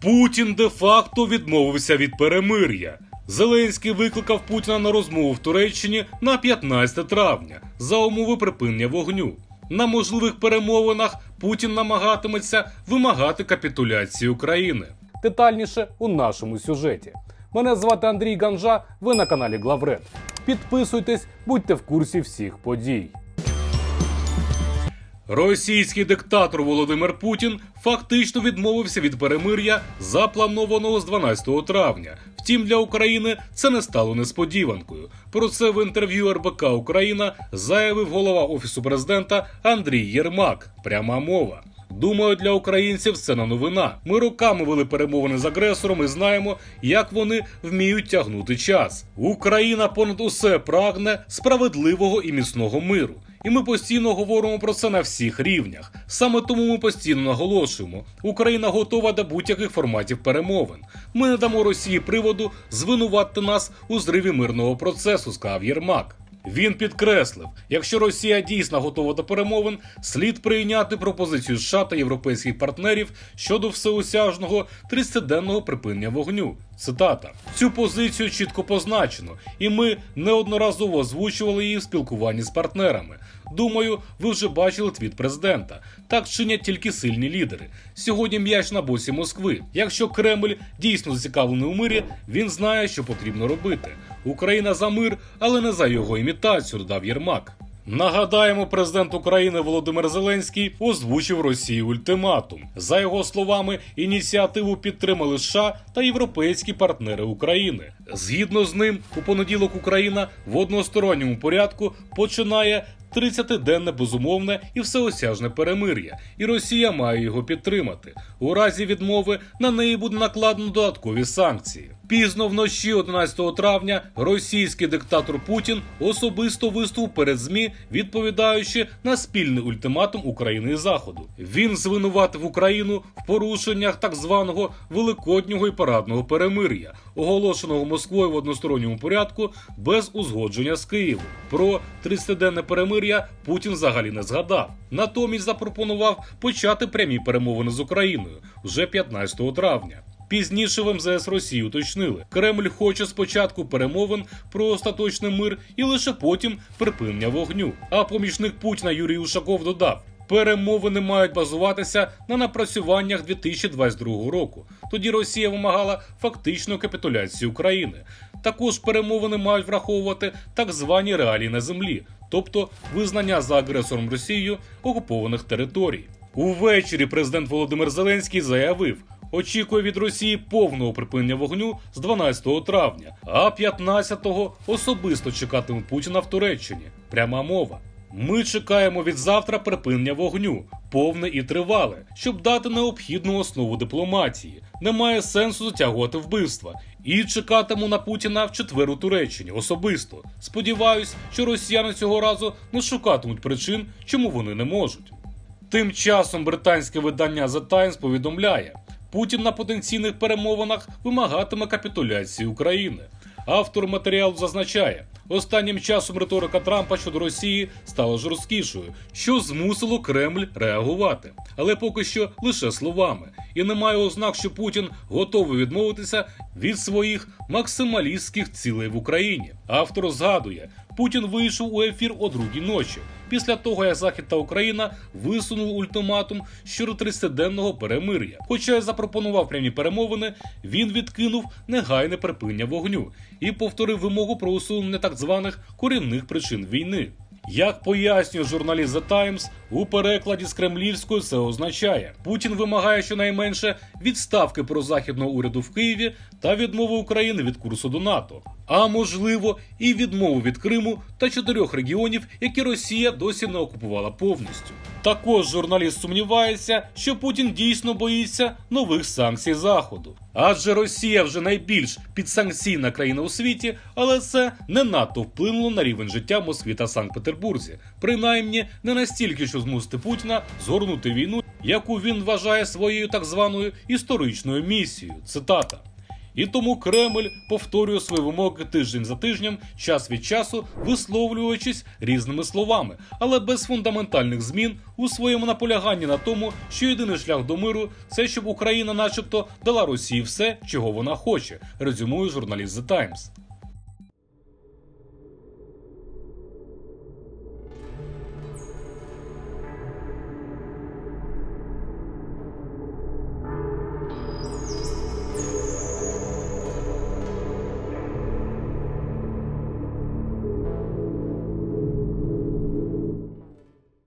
Путін де-факто відмовився від перемир'я. Зеленський викликав Путіна на розмову в Туреччині на 15 травня за умови припинення вогню. На можливих перемовинах Путін намагатиметься вимагати капітуляції України. Детальніше у нашому сюжеті. Мене звати Андрій Ганжа. Ви на каналі Главред. Підписуйтесь, будьте в курсі всіх подій. Російський диктатор Володимир Путін фактично відмовився від перемир'я, запланованого з 12 травня. Втім, для України це не стало несподіванкою. Про це в інтерв'ю РБК Україна заявив голова офісу президента Андрій Єрмак. Пряма мова. Думаю, для українців це не новина. Ми роками вели перемовини з агресором і знаємо, як вони вміють тягнути час. Україна понад усе прагне справедливого і міцного миру. І ми постійно говоримо про це на всіх рівнях. Саме тому ми постійно наголошуємо: Україна готова до будь-яких форматів перемовин. Ми не дамо Росії приводу звинувати нас у зриві мирного процесу, сказав Єрмак. Він підкреслив, якщо Росія дійсно готова до перемовин, слід прийняти пропозицію США та європейських партнерів щодо всеосяжного 30-денного припинення вогню. Цитата: цю позицію чітко позначено, і ми неодноразово озвучували її в спілкуванні з партнерами. Думаю, ви вже бачили твіт президента. Так чинять тільки сильні лідери. Сьогодні м'яч на боці Москви. Якщо Кремль дійсно зацікавлений у мирі, він знає, що потрібно робити. Україна за мир, але не за його імітацію, додав Єрмак. Нагадаємо, президент України Володимир Зеленський озвучив Росії ультиматум. За його словами, ініціативу підтримали США та європейські партнери України. Згідно з ним, у понеділок Україна в односторонньому порядку починає 30-денне безумовне і всеосяжне перемир'я, і Росія має його підтримати. У разі відмови на неї буде накладено додаткові санкції. Пізно вночі 11 травня російський диктатор Путін особисто виступ перед змі, відповідаючи на спільний ультиматум України і Заходу. Він звинуватив Україну в порушеннях так званого великоднього і парадного перемир'я, оголошеного Москвою в односторонньому порядку без узгодження з Києвом. Про 30-денне перемир'я Путін взагалі не згадав. Натомість запропонував почати прямі перемовини з Україною вже 15 травня. Пізніше в МЗС Росії уточнили, Кремль хоче спочатку перемовин про остаточний мир і лише потім припинення вогню. А помічник Путіна Юрій Ушаков додав. Перемовини мають базуватися на напрацюваннях 2022 року. Тоді Росія вимагала фактичної капітуляції України. Також перемовини мають враховувати так звані реалії на землі, тобто визнання за агресором Росією окупованих територій. Увечері президент Володимир Зеленський заявив. Очікує від Росії повного припинення вогню з 12 травня, а 15-го особисто чекатиме Путіна в Туреччині. Пряма мова. Ми чекаємо від завтра припинення вогню, повне і тривале, щоб дати необхідну основу дипломатії. Немає сенсу затягувати вбивства. І чекатиму на Путіна в четвер у Туреччині особисто. Сподіваюсь, що росіяни цього разу не шукатимуть причин, чому вони не можуть. Тим часом британське видання The Times повідомляє, Путін на потенційних перемовинах вимагатиме капітуляції України. Автор матеріалу зазначає, останнім часом риторика Трампа щодо Росії стала жорсткішою, що змусило Кремль реагувати. Але поки що лише словами. І немає ознак, що Путін готовий відмовитися від своїх максималістських цілей в Україні. Автор згадує, Путін вийшов у ефір о другій ночі. Після того, як Захід та Україна висунули ультиматум щодо 30-денного перемир'я. Хоча й запропонував прямі перемовини, він відкинув негайне припинення вогню і повторив вимогу про усунення так званих корінних причин війни. Як пояснює журналіст The Times, у перекладі з кремлівською це означає, Путін вимагає щонайменше відставки прозахідного уряду в Києві та відмови України від курсу до НАТО, а можливо і відмову від Криму та чотирьох регіонів, які Росія досі не окупувала повністю. Також журналіст сумнівається, що Путін дійсно боїться нових санкцій Заходу. Адже Росія вже найбільш підсанкційна країна у світі, але це не надто вплинуло на рівень життя Москві та Санкт-Петербурзі. Принаймні не настільки, що змусити Путіна згорнути війну, яку він вважає своєю так званою історичною місією. Цитата. І тому Кремль повторює свої вимоги тиждень за тижнем, час від часу висловлюючись різними словами, але без фундаментальних змін у своєму наполяганні на тому, що єдиний шлях до миру це щоб Україна, начебто, дала Росії все, чого вона хоче, резюмує журналіст The Times.